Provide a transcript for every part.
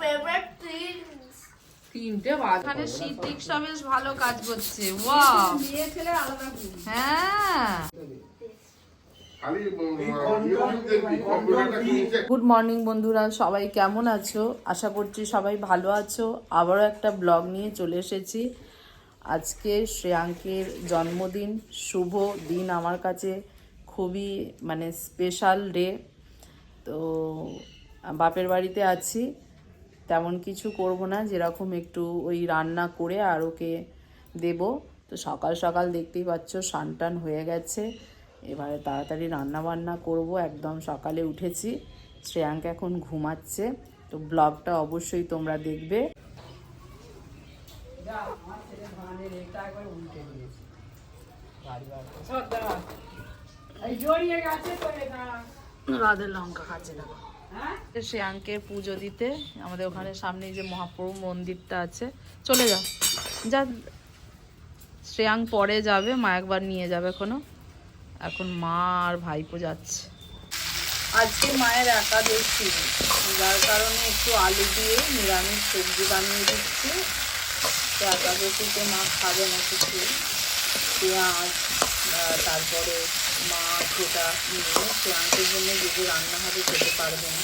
favorite things. তিনটে বাজ। সিদ্দিকটা বেশ ভালো কাজ করছে। ওয়াও মেয়ে ছেলে আলাদা। হ্যাঁ। গুড মর্নিং বন্ধুরা সবাই কেমন আছো? আশা করছি সবাই ভালো আছো। আবারও একটা ব্লগ নিয়ে চলে এসেছি। আজকে শ্রেয়াঙ্কের জন্মদিন। শুভ দিন আমার কাছে। খুবই মানে স্পেশাল ডে তো বাপের বাড়িতে আছি। তেমন কিছু করব না যেরকম একটু ওই রান্না করে আর ওকে দেব তো সকাল সকাল দেখতেই পাচ্ছ টান হয়ে গেছে এবারে তাড়াতাড়ি রান্না বান্না করব একদম সকালে উঠেছি শ্রেয়াঙ্ক এখন ঘুমাচ্ছে তো ব্লগটা অবশ্যই তোমরা দেখবে যা, আমার ছেলে ধানের এটা একবার উল্টে দিয়েছে। বাড়ি বাড়ি। সব দাঁড়া। এই জড়িয়ে গেছে তো এটা। রাধের লঙ্কা খাচ্ছে না হ্যাঁ? শ্রেয়াঙ্কের পুজো দিতে আমাদের ওখানে সামনে যে মহাপ্রভু মন্দিরটা আছে। চলে যা যা শ্রেয়াঙ্ক পরে যাবে, মা একবার নিয়ে যাবে এখনও। এখন মা আর ভাইপো যাচ্ছে। আজকে মায়ের একাদশী। যার কারণে একটু আলু দিয়ে নিরামিষ সবজি বানিয়ে দিচ্ছি। তো একাদশীতে মা খাবে না কিছু। পেঁয়াজ তারপরে মাছ ওটা নিয়ে শ্রেয়াঙ্কের জন্য যদি রান্না হবে খেতে পারবে না।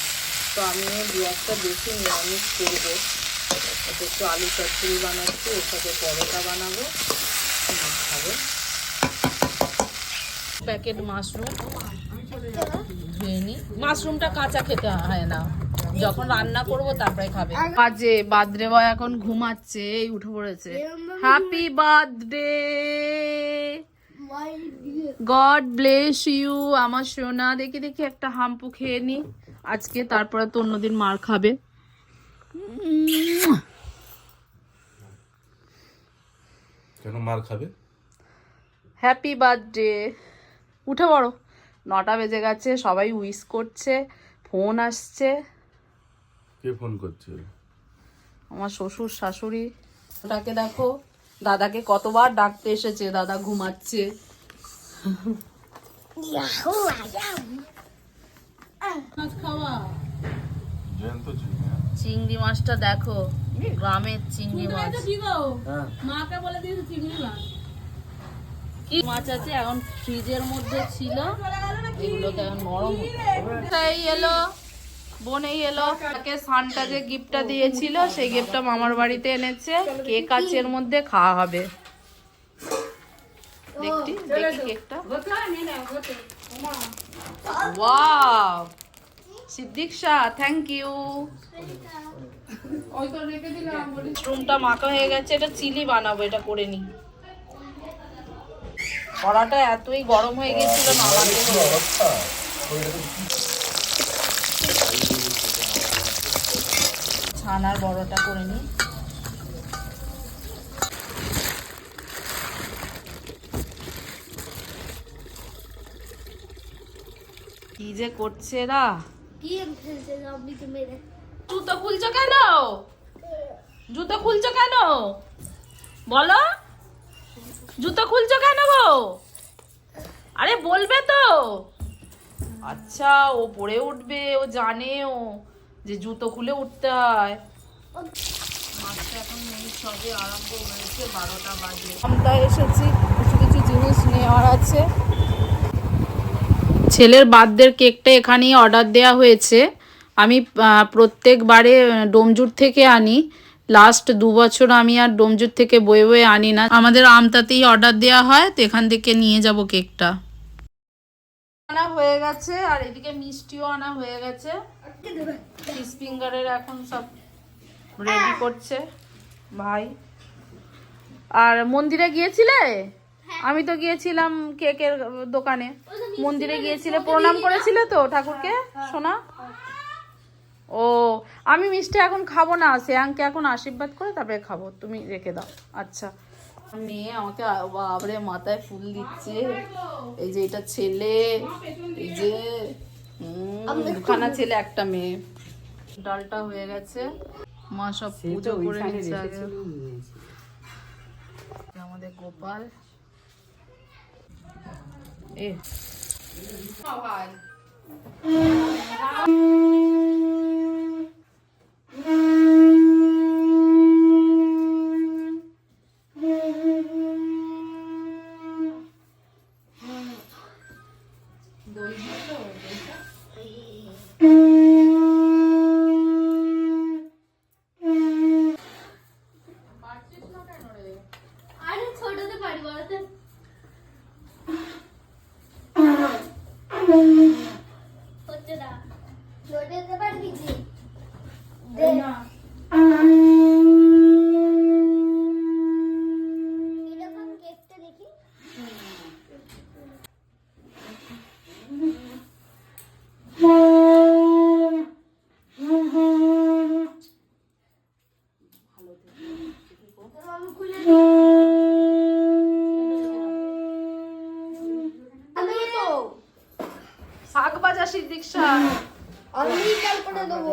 তো আমিও দু একটা বেশি নিরামিষ করব। একটু আলু চচ্চড়ি বানাচ্ছি ওর সাথে পরোটা বানাবো মা খাবে। প্যাকেট মাশরুম ধুয়ে নি মাশরুমটা কাঁচা খেতে হয় না। যখন রান্না করব তারপরে খাবে। বাজে বার্থডে বয় এখন ঘুমাচ্ছে এই উঠে পড়েছে। Happy birthday. God bless you আমার সোনা। দেখি দেখি একটা হাম্পু খেয়ে নি। আজকে তারপরে তো অন্যদিন মার খাবে। কেন মার খাবে? হ্যাপি বার্থডে উঠে পড়ো। নটা বেজে গেছে সবাই উইশ করছে ফোন আসছে। কে ফোন করছে? আমার শ্বশুর শাশুড়ি। ওটাকে দেখো। দাদাকে কতবার ডাকতে এসেছে দাদা ঘুমাচ্ছে। মাছ চিংড়ি মাছটা দেখো গ্রামের চিংড়ি মাছ। মাকে বলে দিন কি মাছ আছে এখন ফ্রিজের মধ্যে ছিল। এগুলোকে এখন নরম এলো। বোন এলো, তাকে সানটা যে গিফটটা দিয়েছিল, সেই গিফটটা মামার বাড়িতে এনেছে কেক আছে মধ্যে, খাওয়া হবে দেখি কেকটা? Wow Siddique Shah thank you. মাশরুমটা মাখা হয়ে গেছে, এটা চিলি বানাবো, এটা করে নি কড়াটা এতই গরম হয়ে গেছিল নামাতে হলো। ছানার বড়টা করে নি কি যে করছে এরা? খেলছে জম্বিকে মেরে। জুতো খুলছো কেন? জুতো খুলছো কেন? বলো। জুতো খুলছো কেন গো? আরে বলবে তো। আচ্ছা ও পড়ে উঠবে ও জানে ও। যে জুতো খুলে উঠতে হয়। মাছটা এখন নেই সবে আরম্ভ হয়েছে বারোটা বাজে। আমরা এসেছি কিছু কিছু জিনিস নেওয়ার আছে। ছেলের বার্থডের কেকটা এখানেই অর্ডার দেওয়া হয়েছে। আমি প্রত্যেকবারে ডোমজুর থেকে আনি। লাস্ট দু বছর আমি আর ডোমজুর থেকে বয়ে বয়ে আনি না। আমাদের আমতাতেই অর্ডার দেওয়া হয় তো এখান থেকে নিয়ে যাব কেকটা। আনা হয়ে গেছে আর এদিকে মিষ্টিও আনা হয়ে গেছে। ফিস ফিঙ্গারের এখন সব রেডি করছে ভাই। আর মন্দিরে গিয়েছিলে? আমি তো গিয়েছিলাম কেকের দোকানে। মন্দিরে গিয়েছিলে প্রণাম করেছিলে তো ঠাকুরকে? শোনা ও আমি মিষ্টি এখন খাব না শ্রেয়াঙ্কে এখন আশীর্বাদ করে তারপরে খাব তুমি রেখে দাও। আচ্ছা। মেয়ে আমাকে বাবরে মাথায় ফুল দিচ্ছে। এই যে এটা ছেলে এই যে দুখানা ছেলে একটা মেয়ে। ডালটা হয়ে গেছে। মা সব পুজো করে নিচ্ছে আমাদের গোপাল। এ। সবাই দই দাসী দীক্ষা আমি কল্পনা দেবো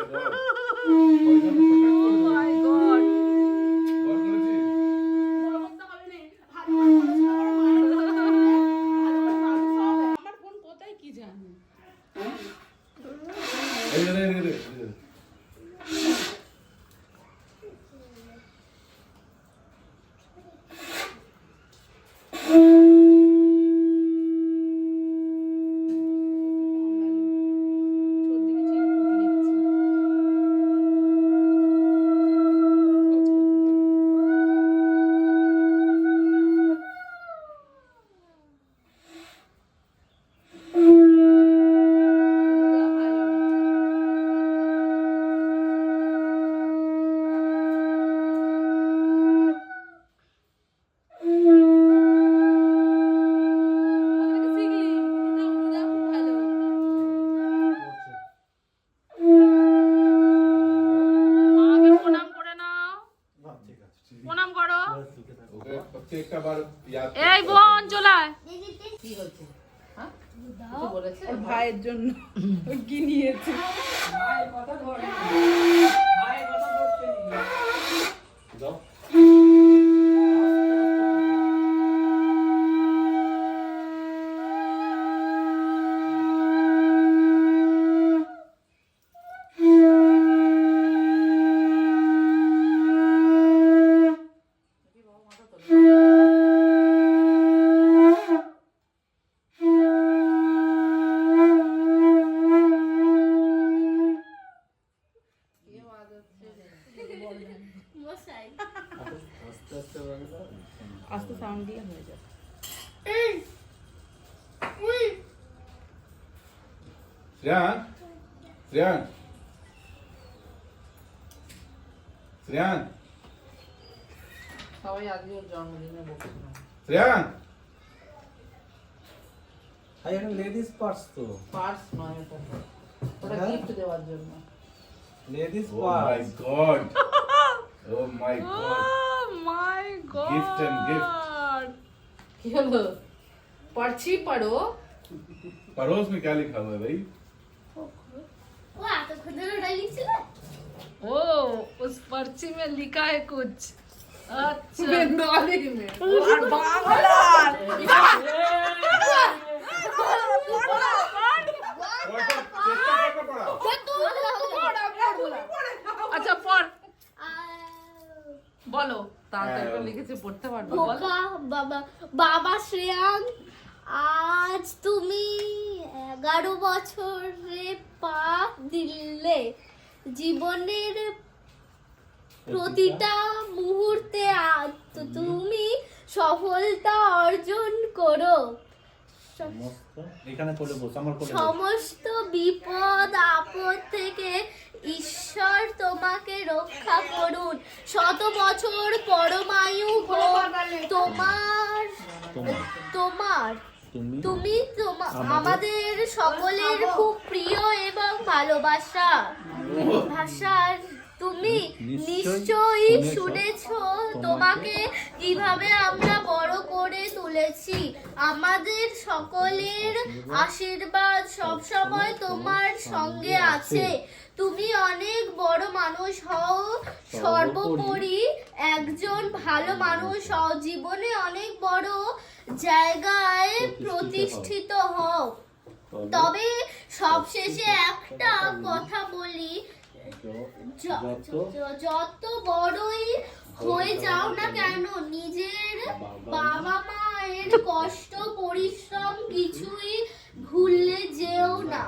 哈哈 রিয়ান ভাই এটা লেডিস পার্স তো পার্স নয় ওটা গিফট দেওয়ার জন্য ladies purse my God oh my God my God gift and gift কি হলো पर्ची पढ़ो पड़ोस में क्या लिखा हुआ है भाई वाह तो खुद डाली चला ओ उस पर्ची में लिखा है कुछ আচ্ছা। আচ্ছা, বলো। হ্যাঁ। লিখেছে পড়তে পারব বাবা বাবা শ্রেয়াং আজ তুমি এগারো বছরে পা দিলে। জীবনের প্রতিটা মুহূর্তে তুমি সফলতা অর্জন করো। সমস্ত বিপদ আপদ থেকে ঈশ্বর তোমাকে রক্ষা করুন। শত বছর পরমায়ু হোক তোমার তোমার। তুমি? তুমি তোমা- আমাদের- আমাদের সকলের খুব প্রিয় এবং ভালোবাসা। ভাষার তুমি নিশ্চয়ই শুনেছ, তোমাকে কীভাবে আমরা বড় করে তুলেছি। আমাদের সকলের আশীর্বাদ সবসময় তোমার সঙ্গে আছে। তুমি অনেক বড় মানুষ হও সর্বোপরি একজন ভালো মানুষ হও। জীবনে অনেক বড় জায়গায় প্রতিষ্ঠিত হও। তবে সবশেষে একটা কথা বলি যত বড়ই হয়ে যাও না কেন নিজের বাবা মায়ের কষ্ট পরিশ্রম কিছুই ভুললে যেও না।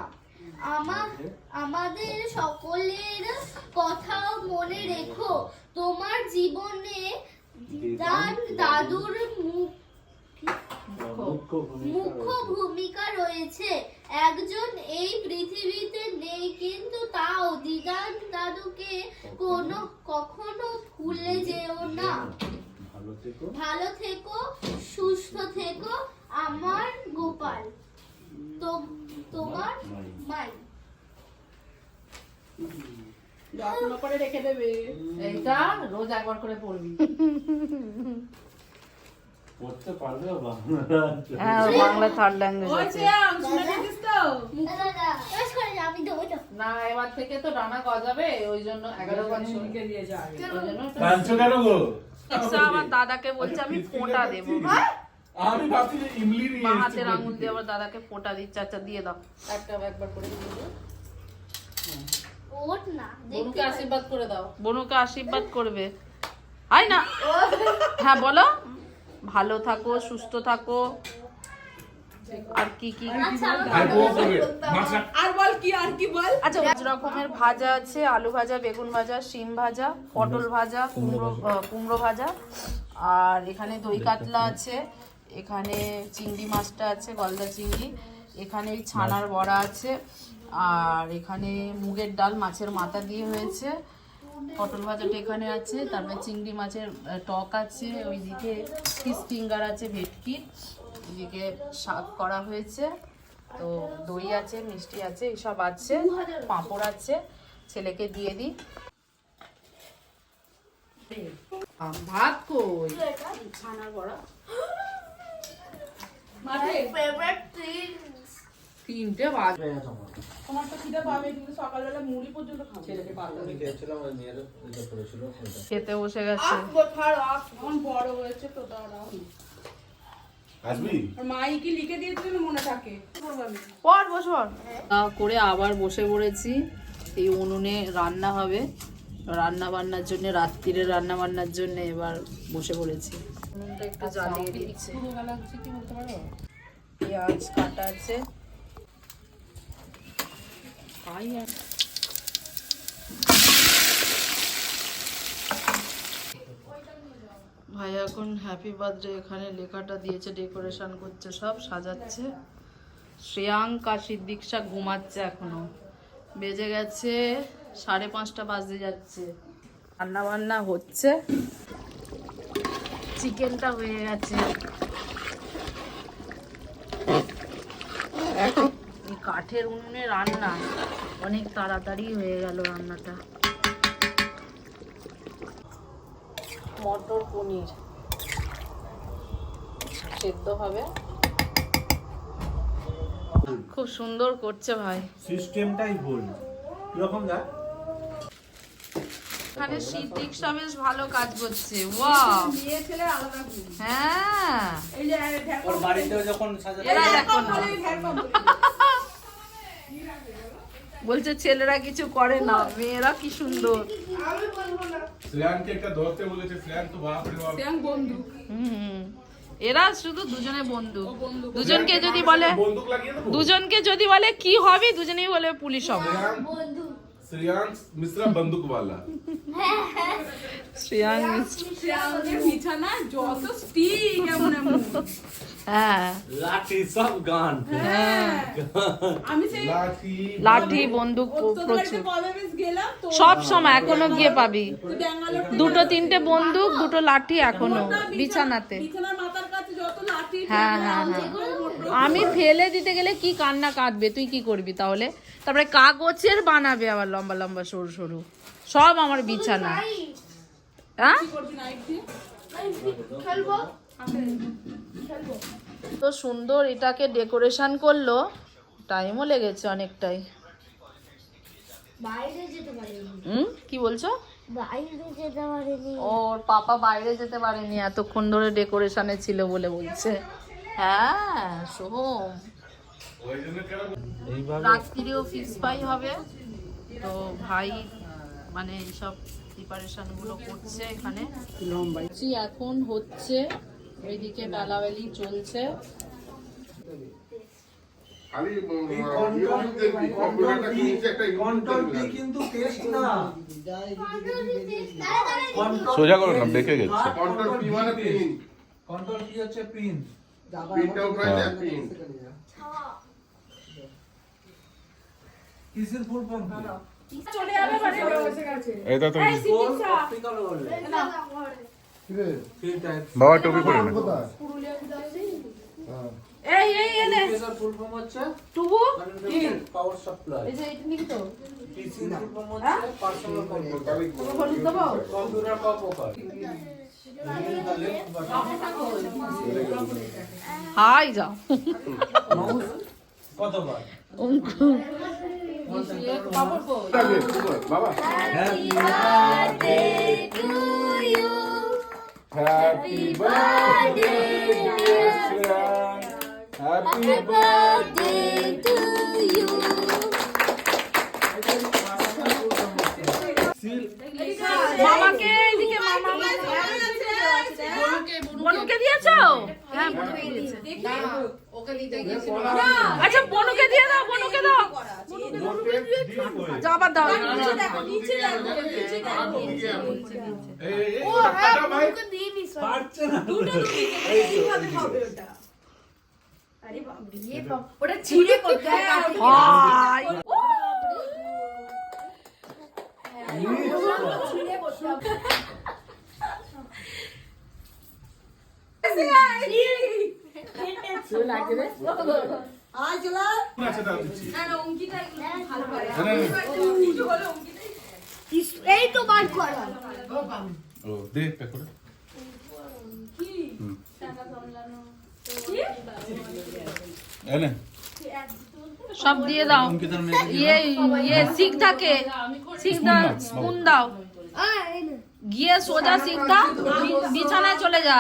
আমার আমাদের সকলের কথাও মনে রেখো তোমার জীবনে দান দাদুর মুখ মুখ্য ভূমিকা রয়েছে। একজন এই পৃথিবীতে নেই কিন্তু তাও দিদান দাদুকে কোনো কখনো ভুলে যেও না। ভালো থেকো। সুস্থ থেকো আমার গোপাল। তো- তোমার মাই। যত্ন করে রেখে দেবে। এইটা রোজ একবার করে পড়বি। পড়তে পারবে বাংলা হ্যাঁ বাংলা থার্ড ল্যাঙ্গুয়েজ আছে। না এবার থেকে তো ডানা গজাবে ওই জন্য এগারো কেন গো? আমার দাদাকে বলছে আমি ফোঁটা দেবো। আমি ভাবছি যে ইমলি নিয়ে হাতের আঙুল দিয়ে আবার দাদাকে ফোঁটা দিচ্ছে। আচ্ছা দিয়ে দাও। একটা একবার করে দিয়ে দাও না বনুকে আশীর্বাদ করে দাও। বনুকে আশীর্বাদ করবে। আয় না। হ্যাঁ বলো। ভালো থাকো সুস্থ থাকো। আর কি কি? আচ্ছা আর বল। কি আর কি বল? আচ্ছা পাঁচ রকমের ভাজা আছে আলু ভাজা বেগুন ভাজা শিম ভাজা পটল ভাজা কুমড়ো কুমড়ো ভাজা। আর এখানে দই কাতলা আছে এখানে চিংড়ি মাছটা আছে গলদা চিংড়ি। এখানে ছানার বড়া আছে। আর এখানে মুগের ডাল মাছের মাথা দিয়ে হয়েছে। পটল ভাজাটা এখানে আছে তারপরে চিংড়ি মাছের টক আছে ওইদিকে ফিশ ফিঙ্গার আছে ভেটকি ওইদিকে শাক করা হয়েছে তো দই আছে মিষ্টি আছে এসব আছে পাঁপড় আছে ছেলেকে দিয়ে দিই ভাত কই ছানার বড়া things. তিনটে বাজ। তোমার তো খিদে পাবে কিন্তু সকালবেলা মুড়ি পর্যন্ত খাবে। ছেলেকে ওইটা। খেতে বসে গেছে। এখন বড় হয়েছে তো দাঁড়াও। আসবি আর মাই কি লিখে দিয়েছিল মনে থাকে? করব আমি? পর বস পর। করে আবার বসে পড়েছি। এই উনুনে রান্না হবে। রান্না বান্নার জন্য রাত্রিরে রান্না বান্নার জন্য এবার বসে পড়েছি। উনুনটা একটু জ্বালিয়ে দিচ্ছে। পেঁয়াজ কাটা আছে। খাই আর ভাই, এখন হ্যাপি বার্থডে এখানে লেখাটা দিয়েছে ডেকোরেশন করছে, সব সাজাচ্ছে। শ্রেয়াঙ্কা সিদ্দিকশা ঘুমাচ্ছে এখনও। বেজে গেছে সাড়ে পাঁচটা, বাজতে যাচ্ছে। রান্না বান্না হচ্ছে। চিকেনটা হয়ে গেছে। কাঠের উনুনে রান্না। অনেক তাড়াতাড়ি হয়ে গেল রান্নাটা। মটর পনির। সেদ্ধ হবে। খুব সুন্দর করছে ভাই। সিস্টেমটাই ভুল। কীরকম দেখ এখানে সিদ্দিকটা বেশ ভালো কাজ করছে। ওয়াও। মেয়ে ছেলে আলাদা হ্যাঁ। এই যে ওর বাড়িতেও যখন সাজাতে এরা ঢ্যাঁড় বলছে ছেলেরা কিছু করে না মেয়েরা কি সুন্দর? আমি বলব না। শ্রেয়ানকে একটা ধরতে বলেছে শ্রেয়ান তো বাপ রে বাপ। শ্রেয়াং বন্ধু। হুম। এরা শুধু দুজনে বন্ধু দুজনকে যদি বলে দুজনকে যদি বলে কি হবে? দুজনেই বলে পুলিশ হবে। শ্রেয়ান মিশ্রা বন্দুক वाला। শ্রেয়াং শ্রেয়াংয়ের বিছানা যত stick এমন এমন। হ্যাঁ লাঠি সব গান হ্যাঁ আমি সেই লাঠি লাঠি বন্দুক প্রচুর সব সময় এখনও গিয়ে পাবি। দুটো তিনটে বন্দুক দুটো লাঠি এখনও বিছানাতে। বিছানার মাথার হ্যাঁ হ্যাঁ হ্যাঁ। আমি ফেলে দিতে গেলে কি কান্না কাঁদবে? তুই কি করবি তাহলে? তারপরে কাগজের বানাবে আবার লম্বা লম্বা সরু সরু। সব আমার বিছানা। হ্যাঁ? তো সুন্দর এটাকে ডেকোরেশন করল। টাইমও লেগেছে অনেকটাই। হুম? কি বলছো? ওর পাপা বাইরে যেতে পারেনি এতক্ষণ ধরে ডেকোরেশনে ছিল বলে বলছে। হ্যাঁ সোহম রাত্রিরেও ফিক্স হবে। তো ভাই মানে এইসব প্রিপারেশনগুলো করছে এখানে। এখন হচ্ছে ওইদিকে বেলাবেলি চলছে। খালি ইউটিউব দেখবি কম্পিউটারটা কিনছে একটা কন্ট্রোল পি কিন্তু টেস্ট না। সোজা করো না বেঁকে গেছে। কন্ট্রোল পি মানে পিন কন্ট্রোল পি হচ্ছে পিন প্রিন্ট আউট পিন কিসের ফুল ফর্ম চলে যাবে বাড়ি বসে গেছে। এটা তো অপটিক্যাল বললে থ্রি টাইপ বাবা টুপি পরে না এই এই এনে। এর ফুল ফর্ম হচ্ছে? টুবু? ইন পাওয়ার সাপ্লাই এই যে এটা নাকি তো। টিসি ফুল ফর্ম হচ্ছে হ্যাঁ? পার্সোনাল কম্পিউটার বলি তো কম্পিউটার কম্পিউটার হাই যাও কতবার বাবা happy birthday to you happy birthday dear you মামাকে এদিকে মামা বনুকে দিয়েছ হ্যাঁ বনুকে দিয়েছে আচ্ছা বনুকে দিয়ে দাও বনুকে দাও দাও এই এই ওটা না হাই আছে দাও এই তো বার করা ও দে একটা করে হুম। এনে সব দিয়ে দাও। ইয়ে ইয়ে সিকদাকে দাও স্পুন দাও। গিয়ে সোজা সিকদা বিছানায় চলে যা।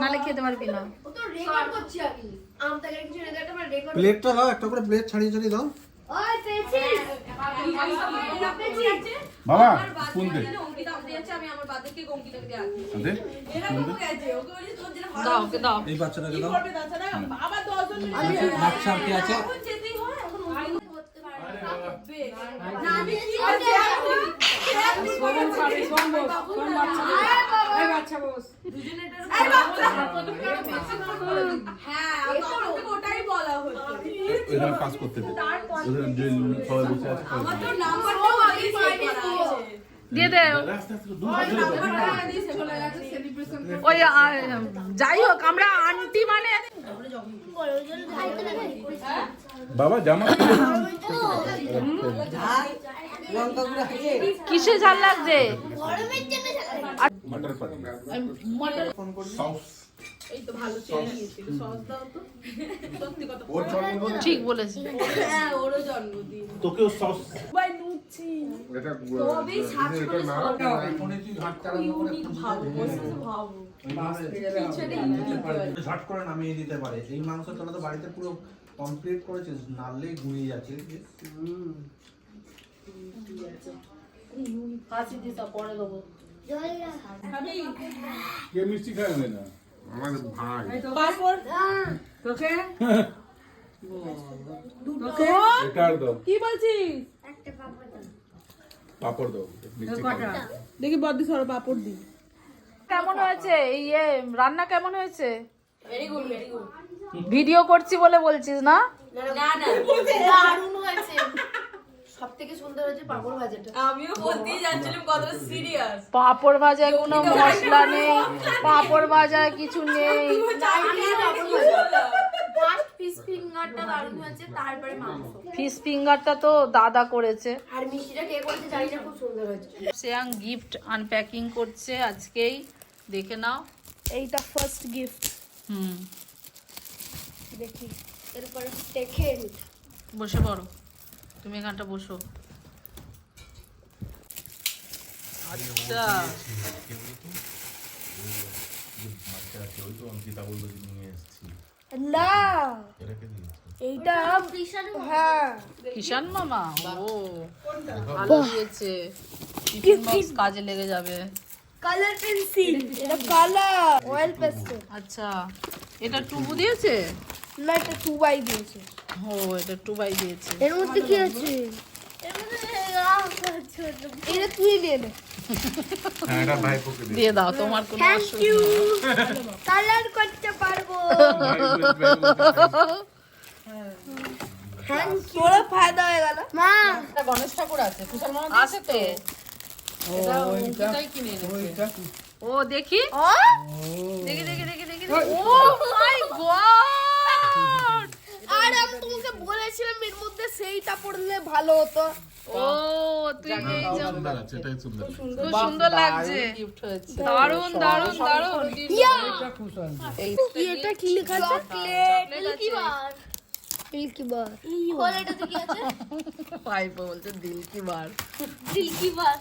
নালে খেতে পারবি না। প্লেটটা দাও একটা করে প্লেট ছাড়িয়ে ছাড়িয়ে দাও। বাবা ফোন দে। আমি আমার বাদেরকে অঙ্কিতাকে দিয়ে দে এরা তো গেছে ওকে বলি তোর যেটা ভালো দাও ওকে দাও। এই বাচ্চাটাকে দাও। বাচ্চা কি আছে? কাজ করতে সবাই বসে আছে। দিয়ে দে। ওই যাই হোক আমরা আন্টি মানে বাবা জামা কিসে ঝাল লাগছে? গরমের জন্য মটর সস এই তো ভালো চেয়ে নিয়েছিল সস দাও তো। সত্যি কথা। ওর জন্মদিন? ঠিক বলেছি হ্যাঁ ওরও জন্মদিন। তোকেও সস ভাই নুচ্ছি। এটা এটা না ফোনে তুই ঘাট চালানো করে ঝট করে নামিয়ে দিতে পারে। এই মাংসটা তো বাড়িতে পুরো কমপ্লিট করেছিস নাড়লেই গুঁড়িয়ে যাচ্ছে। কে মিষ্টি খাবে না? আমাদের ভাই। তোকে? এটার দাও। কি বলছিস? পাপড় দাও। দেখি বদ্দি সর পাপড় দি। কেমন হয়েছে? ইয়ে রান্না কেমন হয়েছে? ভিডিও করছি বলে বলছিস না? দারুণ হয়েছে। সব সুন্দর হচ্ছে পাপড় ভাজাটা। আমিও বলতেই যাচ্ছিলাম কতটা সিরিয়াস পাঁপড় ভাজায় কোনো মশলা নেই পাঁপড় ভাজায় কিছু নেই। ফিশ ফিঙ্গারটা তো দাদা করেছে। আর মিষ্টিটা কে করেছে জানি না খুব সুন্দর হয়েছে। শ্রেয়াং গিফট আনপ্যাকিং করছে আজকেই দেখে নাও। এইটা ফার্স্ট গিফট হুম। দেখি এরপরে সেকেন্ড বসে পড়ো। তুমি এখানটা বসো। আচ্ছা। না। এইটা হ্যাঁ। কিষান মামা? ও ভালো দিয়েছে। কাজে লেগে যাবে। কালার পেন্সিল এটা কালার অয়েল পেস্টেল আচ্ছা। এটা টুবু দিয়েছে? না এটা টু বাই দিয়েছে। ও এটা টু বাই দিয়েছে। এর মধ্যে কি আছে? এটা তুই দিয়ে দে এটা ভাই পোকে দে দিয়ে দাও। তোমার কোনো থ্যাংক অসুবিধা ইউ কালার করতে পারব। তোরা ফায়দা হয়ে গেল। মা। গণেশ ঠাকুর আছে কুশাল মামা আসতে এটা অঙ্কিতাই কিনে এনেছে। ও দেখি। দেখি দেখি দেখি দেখি ও মাই গড বলেছিলাম এর মধ্যে সেইটা পড়লে ভালো হতো। ও তুই এই সুন্দর আছে এটাই সুন্দর। খুব সুন্দর। লাগছে। গিফট হয়েছে। দারুণ দারুণ দারুণ কি এটা কি লেখা আছে? Milky bar? মিল্কি বার খোল কি আছে। পাইপো বলছে দিল বার মিল্কি বার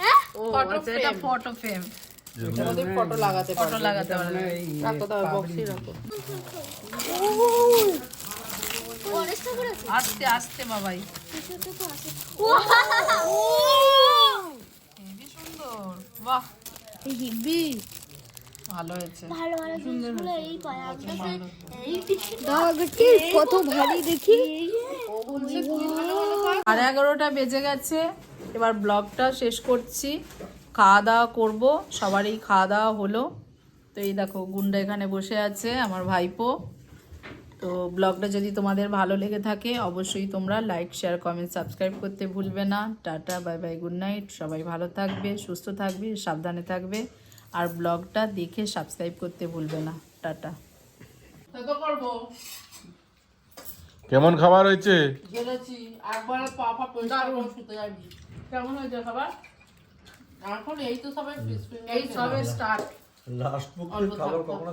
হ্যাঁ আচ্ছা এটা ফটো ফ্রেম। ফটো লাগাতে ফটো লাগাতে পারবে। রাখো দাও বক্সে রাখো। আস্তে আস্তে বাবাই। হেবি সুন্দর। বাহ। হিবি। ভালো হয়েছে। ভালো ভালো জিনিসগুলো এই পায় আপনাকে কত ভারী দেখি। সাড়ে এগারোটা বেজে গেছে। এবার ব্লগটা শেষ করছি। খাওয়া দাওয়া করব। সবারই খাওয়া দাওয়া হলো। তো এই দেখো গুন্ডা এখানে বসে আছে আমার ভাইপো। তো ব্লগটা যদি তোমাদের ভালো লেগে থাকে অবশ্যই তোমরা লাইক শেয়ার কমেন্ট সাবস্ক্রাইব করতে ভুলবে না। Tata bye bye good night সবাই ভালো থাকবে সুস্থ থাকবে সাবধানে থাকবে। আর ব্লগটা দেখে সাবস্ক্রাইব করতে ভুলবে না। টাটা। করব। কেমন খাবার হয়েছে? কেমন খাবার? এখন এই তো সবাই এই সবে স্টার্ট লাস্ট বুক খাবার কখনো